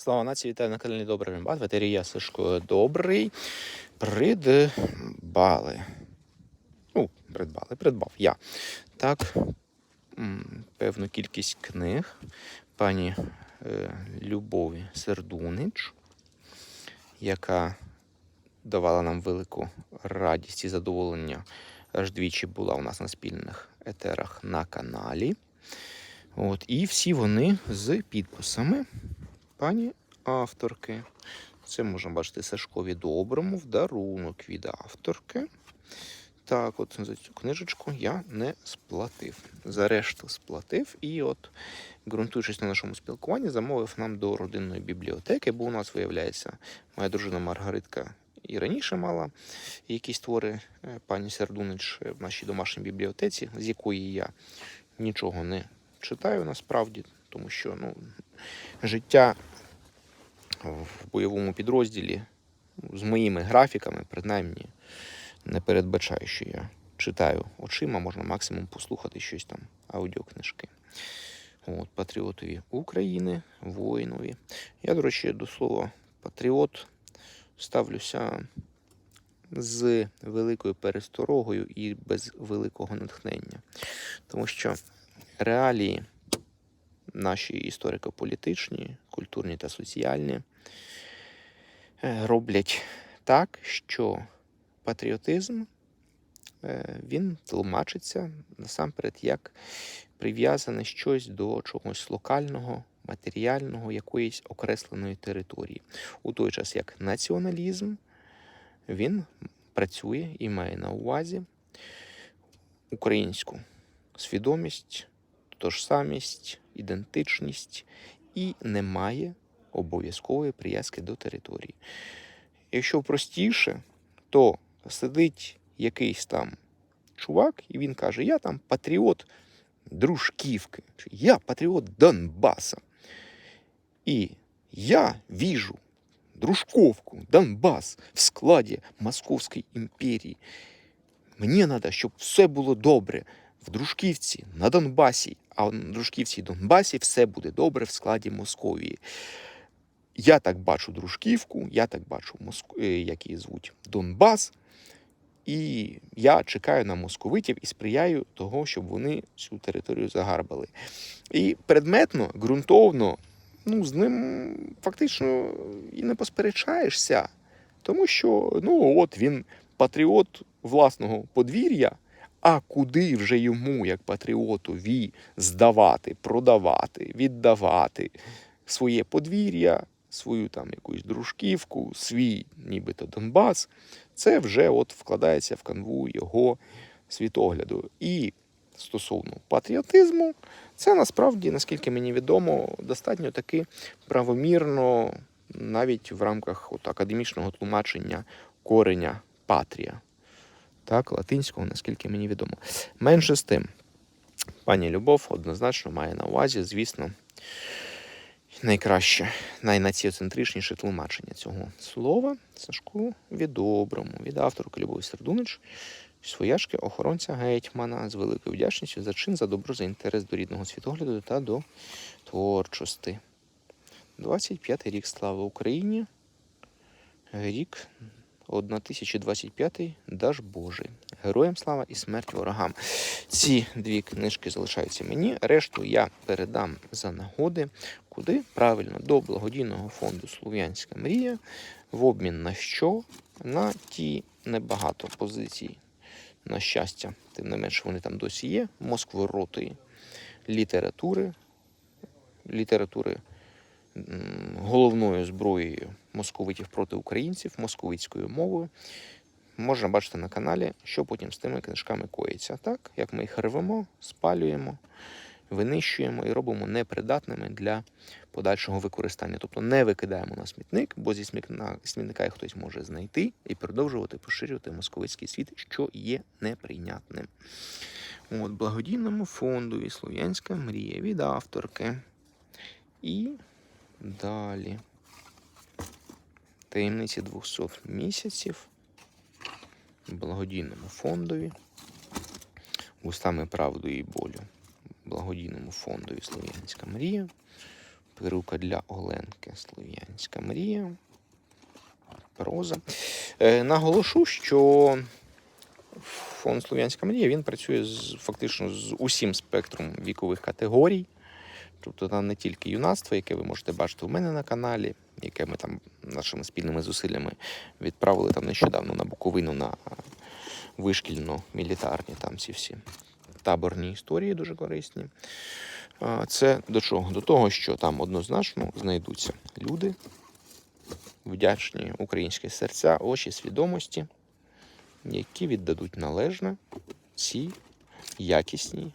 Слава нації, вітаю на каналі Добрий Рембат. Ветерія Сашко Добрий. Придбали. Ну, придбали, придбав я. Так, певну кількість книг пані е, Любові Сердунич, яка давала нам велику радість і задоволення. Аж двічі була у нас на спільних етерах на каналі. От, і всі вони з підписами пані авторки. Це можна бачити Сашкові Доброму в дарунок від авторки. Так, от за цю книжечку я не сплатив. За решту сплатив. І от, ґрунтуючись на нашому спілкуванні, замовив нам до родинної бібліотеки, бо у нас, виявляється, моя дружина Маргаритка і раніше мала якісь твори е, пані Сердунич в нашій домашній бібліотеці, з якої я нічого не читаю насправді, тому що ну, життя в бойовому підрозділі з моїми графіками, принаймні, не передбачаю, що я читаю очима, можна максимум послухати щось там, аудіокнижки. От, патріотові України, воїнові. Я, до речі, до слова патріот ставлюся з великою пересторогою і без великого натхнення. Тому що реалії наші історико-політичні, культурні та соціальні роблять так, що патріотизм е, він тлумачиться насамперед як прив'язане щось до чогось локального, матеріального, якоїсь окресленої території. У той час як націоналізм він працює і має на увазі українську свідомість, тожсамість, ідентичність і не має обов'язкової прив'язки до території. Якщо простіше, то сидить якийсь там чувак, і він каже: Я там патріот Дружківки, я патріот Донбаса. І я віжу Дружковку, Донбас в складі Московської імперії. Мені треба, щоб все було добре в Дружківці, на Донбасі, а в Дружківці і Донбасі все буде добре в складі Московії. Я так бачу Дружківку, я так бачу Моск... е, як звуть Донбас. І я чекаю на московитів і сприяю того, щоб вони цю територію загарбали. І предметно, ґрунтовно, ну, з ним фактично і не посперечаєшся, тому що ну, от він патріот власного подвір'я, а куди вже йому, як патріотові, здавати, продавати, віддавати своє подвір'я, свою там якусь дружківку, свій нібито Донбас, це вже от вкладається в канву його світогляду. І стосовно патріотизму, це насправді, наскільки мені відомо, достатньо таки правомірно навіть в рамках от академічного тлумачення кореня патрія. Так, латинського, наскільки мені відомо. Менше з тим, пані Любов однозначно має на увазі, звісно, найкраще, найнаціоцентричніше тлумачення цього слова Сашку від доброму, від авторки Любові Сердунич, свояшки охоронця гетьмана з великою вдячністю за чин, за добро, за інтерес до рідного світогляду та до творчості. 25-й рік слава Україні. Рік 1025 Даж Божий. Героям слава і смерть ворогам. Ці дві книжки залишаються мені. Решту я передам за нагоди, куди правильно до благодійного фонду Слов'янська мрія в обмін на що? На ті небагато позицій. На щастя, тим не менше, вони там досі є. Москворотої літератури, літератури головною зброєю московитів проти українців московицькою мовою. Можна бачити на каналі, що потім з тими книжками коїться. Так, як ми їх рвемо, спалюємо, винищуємо і робимо непридатними для подальшого використання. Тобто не викидаємо на смітник, бо зі смітника їх хтось може знайти і продовжувати поширювати московицький світ, що є неприйнятним. От благодійному фонду і Слов'янська мрія від авторки. І далі. Таємниці 200 місяців благодійному фондові. Устами правди і болю. Благодійному фондові Слов'янська мрія. Перука для Оленки. Слов'янська мрія. Проза. Е, наголошу, що фонд Слов'янська мрія він працює з, фактично з усім спектром вікових категорій. Тобто там не тільки юнацтво, яке ви можете бачити у мене на каналі, яке ми там нашими спільними зусиллями відправили там нещодавно на Буковину на вишкільно-мілітарні там ці всі таборні історії дуже корисні. Це до чого? До того, що там однозначно знайдуться люди, вдячні українські серця, очі свідомості, які віддадуть належне цій якісній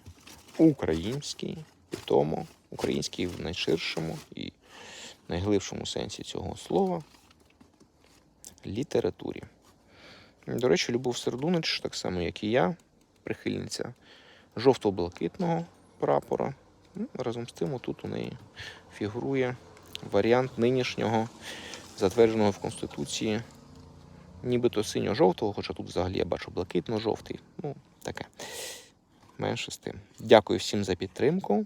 українській, тому українській в найширшому і найглибшому сенсі цього слова літературі. До речі, Любов Сердунич, так само як і я, прихильниця жовто-блакитного прапора. Ну, Разом з тим, тут у неї фігурує варіант нинішнього, затвердженого в Конституції, нібито синьо-жовтого, хоча тут взагалі я бачу блакитно-жовтий. Ну, таке. Менше з тим. Дякую всім за підтримку.